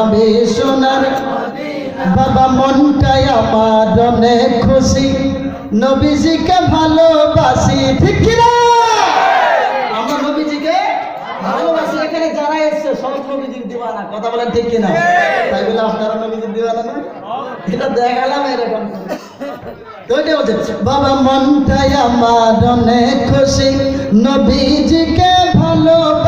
আমি বাবা মনটাই আমার অনেক খুশি। নবীজিকে ভালোবাসি, ঠিক না আমরা নবীজিকে ভালোবাসি। এখানে যারা এসছে সব নবীজির দিবানা কথা বলেন ঠিক কিনা? তাই বলে আপনারা নবীজির দিবানা না? এটা দেখালাম এরকম। বাবা মনটাই আমার অনেক খুশি। নবীজিকে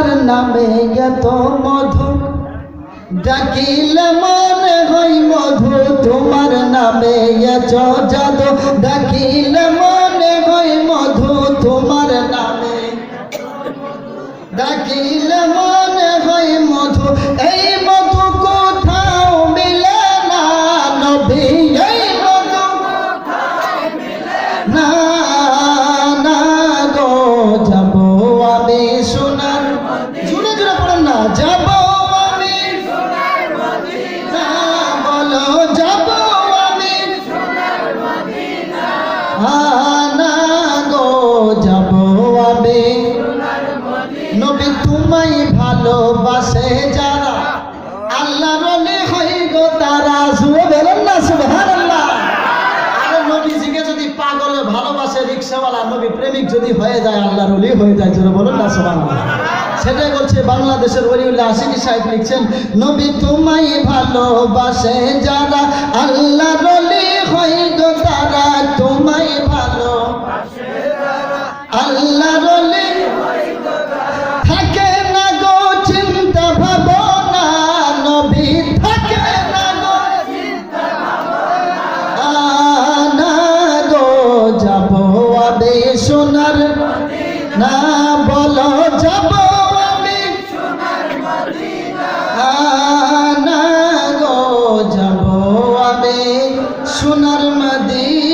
তোমার নামে এত মধু। ডাকিলে মনে হই মধু, তোমার নামে এত জাদু। ডাকিলে মনে হই মধু, তোমার নামে। ডাকিলে নবী ভালোবাসে যারা। আল্লাহ রলে হই গো তারা। বেরোন না পাগলে ভালোবাসে রিক্সাওয়ালা, নবী প্রেমিক যদি হয়ে যায় হয়ে যায় না সেটাই বলছে বাংলাদেশের সাহেব লিখছেন, নবী তোমায় ভালোবাসে যারা, আল্লাহ সোনার না বলো যাব আমি। না গো যাব আমি। সোনার মদিনা।